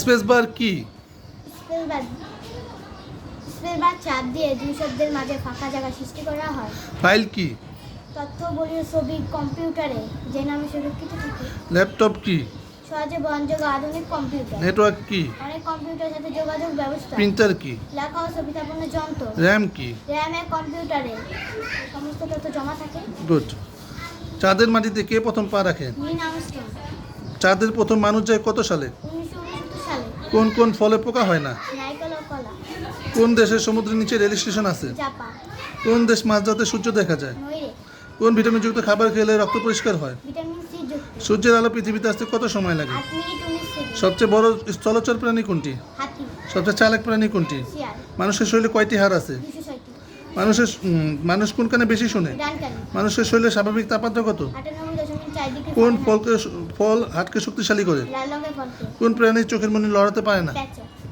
Space bar কি? Space bar space bar চাপ দিয়ে দুই শব্দের মাঝে ফাঁকা জায়গা সৃষ্টি করা হয়। ফাইল কি? তথ্য বলিয়ে ছবি কম্পিউটারে যে নামে সুরক্ষিত থাকে। ল্যাপটপ কি? সহজে বহনযোগ্য আধুনিক কম্পিউটার। নেটওয়ার্ক কি? অনেক কম্পিউটারের সাথে যোগাযোগ ব্যবস্থা। প্রিন্টার কি? লেখা ও ছবি স্থাপনের যন্ত্র। র্যাম কি? র্যামে কম্পিউটারে সমস্ত তথ্য জমা থাকে। গুড। চাঁদের মাটিতে কে প্রথম পা রাখে চাঁদের প্রথম মানুষ যায় কত সালে? কোন কোন ফলে পোকা হয় না? কোন দেশের সমুদ্রের নিচে রেল স্টেশন আছে? কোন দেশ মাছ মাঝরাতে সূর্য দেখা যায়? কোন ভিটামিনযুক্ত খাবার খেলে রক্ত পরিষ্কার হয়? সূর্যের আলো পৃথিবীতে আসতে কত সময় লাগে? সবচেয়ে বড় স্থলচর প্রাণী কোনটি? সবচেয়ে চালাক প্রাণী কোনটি? মানুষের শরীরে কয়টি হাড় আছে? মানুষের মানুষ কোন কানে বেশি শোনে? মানুষের শরীরে স্বাভাবিক তাপমাত্রা কত? কোন ফলকে ফল হাটকে শক্তিশালী করে? কোন প্রাণীর চোখের মনি লড়াতে পারে না?